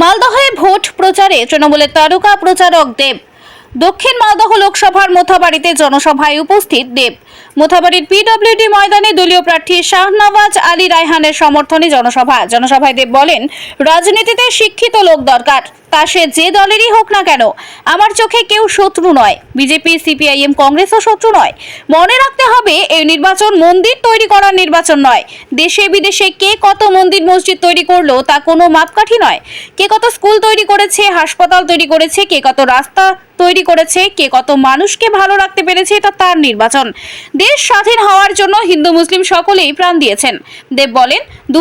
মালদহে vote প্রচারে তৃণমূলের তারকা প্রচারক দেব। দক্ষিণ মালদহ লোকসভার মোথাবাড়িতে জনসভায় উপস্থিত দেব। মোথাবাড়ির পিডব্লিউডি ময়দানে দলীয় প্রার্থী শাহনওয়াজ আলী রায়হানের সমর্থনে জনসভা। জনসভায় দেব বলেন, রাজনীতিতে শিক্ষিত লোক দরকার। তা সে যে দলেরই হোক না কেন, আমার চোখে কেউ শত্রু নয়। বিজেপি, সিপিআইএম, কংগ্রেসও শত্রু নয়। মনে রাখতে হবে, এই নির্বাচন মন্দির তৈরি করার নির্বাচন নয়। দেশে বিদেশে কে কত মন্দির মসজিদ তৈরি করল, তা কোনো মাপকাঠি নয়। কে কত স্কুল তৈরি করেছে, হাসপাতাল তৈরি করেছে, কে কত রাস্তা তৈরি করেছে, কে কত মানুষকে ভালো রাখতে পেরেছে এটা তার নির্বাচন। দেশ স্বাধীন হওয়ার জন্য হিন্দু মুসলিম সকলেই প্রাণ দিয়েছেন। দেব বলেন দু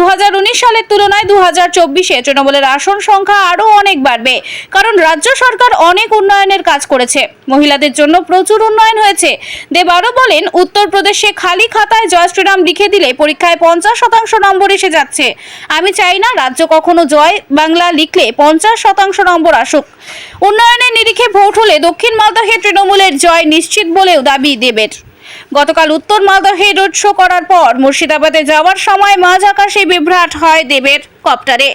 সালের তুলনায় দু হাজার চব্বিশে তৃণমূলের আসন সংখ্যা আরও অনেক বাড়বে, কারণ রাজ্য সরকার অনেক উন্নয়নের কাজ করেছে। মহিলাদের জন্য প্রচুর উন্নয়ন হয়েছে। দেব আরও বলেন, উত্তরপ্রদেশে খালি খাতায় জয় শ্রীরাম লিখে দিলে পরীক্ষায় পঞ্চাশ শতাংশ নম্বর এসে যাচ্ছে। আমি চাই না রাজ্য কখনো জয় বাংলা লিখলে পঞ্চাশ শতাংশ নম্বর আসুক। উন্নয়নের নিরিখে ভোট হলে দক্ষিণ মালদহে তৃণমূলের জয় নিশ্চিত বলেও দাবি দেবের। গতকাল উত্তর মালদহে রোড শো করার পর মুর্শিদাবাদে যাওয়ার সময় মাঝ আকাশে বিভ্রাট হয় দেবের কপ্টারে।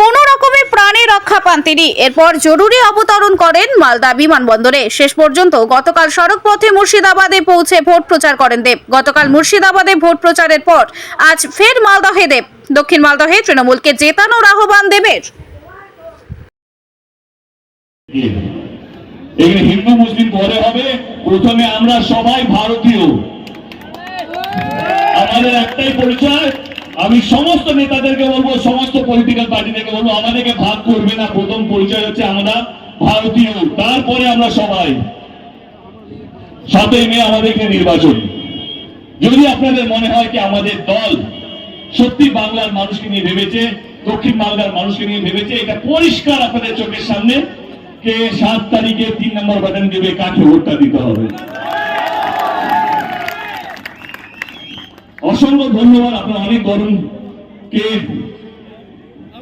কোনো রকমের প্রাণে রক্ষা পান তিনি। এরপর জরুরি অবতরণ করেন মালদা বিমানবন্দরে। শেষ পর্যন্ত গতকাল সড়ক পথে মুর্শিদাবাদে পৌঁছে ভোট প্রচার করেন দেব। গতকাল মুর্শিদাবাদে ভোট প্রচারের পর আজ ফের মালদহে দেব। দক্ষিণ মালদহে তৃণমূলকে জেতানোর আহ্বান দেবের। এখানে হিন্দু মুসলিম পরে হবে প্রথমে আমরা সবাই ভারতীয়। আমাদের একটাই পরিচয়, আমি সমস্ত নেতাদেরকে বলব, সমস্ত পলিটিক্যাল পার্টিদেরকে বলব, আমাদেরকে ভাগ করবে না। প্রথম পরিচয় হচ্ছে আমরা ভারতীয়, তারপরে আমরা সবাই। সাতই মে আমাদের এখানে নির্বাচন। যদি আপনাদের মনে হয় কি আমাদের দল সত্যি বাংলার মানুষকে নিয়ে ভেবেছে, দক্ষিণ বাংলার মানুষকে নিয়ে ভেবেছে, এটা পরিষ্কার আপনাদের চোখের সামনে কে সাত তারিখে তিন নম্বর বাটন দেবে কাকে ভোটটা দিতে হবে? অসংখ্য ধন্যবাদ, আপনার অনেক গরম। কে,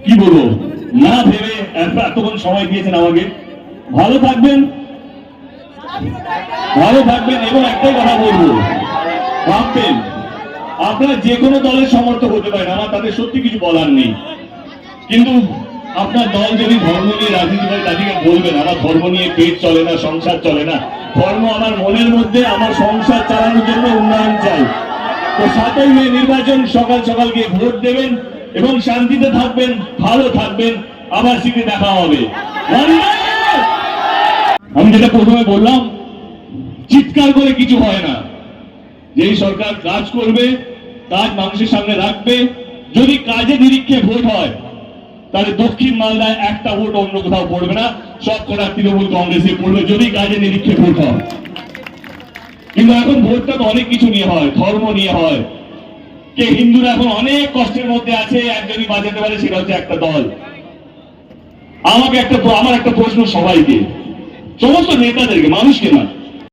কি বলব? না ভেবে এতক্ষণ সময় দিয়েছেন আমাকে। ভালো থাকবেন। ভালো থাকবেন এবং একটাই কথা বলব, ভাববেন, আপনারা যে কোনো দলের সমর্থক হতে পারেন, আমার তাদের সত্যি কিছু বলার নেই। কিন্তু আপনার দল যদি ধর্ম নিয়ে রাজনীতি করে তাদেরকে বলবেন, আমার ধর্ম নিয়ে পেট চলে না, সংসার চলে না। ধর্ম আমার মনের মধ্যে, আমার সংসার চালানোর জন্য উন্নয়ন চাই। তো সাতই মে নির্বাচন, সকাল সকাল গিয়ে ভোট দেবেন এবং শান্তিতে থাকবেন, ভালো থাকবেন। আবার শীঘ্রই দেখা হবে। আমি যেটা প্রথমে বললাম, চিৎকার করে কিছু হয় না। যেই সরকার কাজ করবে কাজ মানুষের সামনে রাখবে। যদি কাজে নিরীক্ষে ভোট হয় তাহলে দক্ষিণ মালদায় একটা ভোট অন্য কোথাও পড়বে না। সব কটা তৃণমূল কংগ্রেসে পড়বে, যদি কাজে নিরীক্ষে ভোট হয়। কিন্তু এখন ভোটটা তো অনেক কিছু নিয়ে হয়, ধর্ম নিয়ে হয়। কে হিন্দুরা এখন অনেক কষ্টের মধ্যে আছে, একজনই বাজাতে পারে, সেটা হচ্ছে একটা দল। আমাকে একটা আমার একটা প্রশ্ন সবাইকে। সমস্ত নেতাদেরকে, মানুষকে না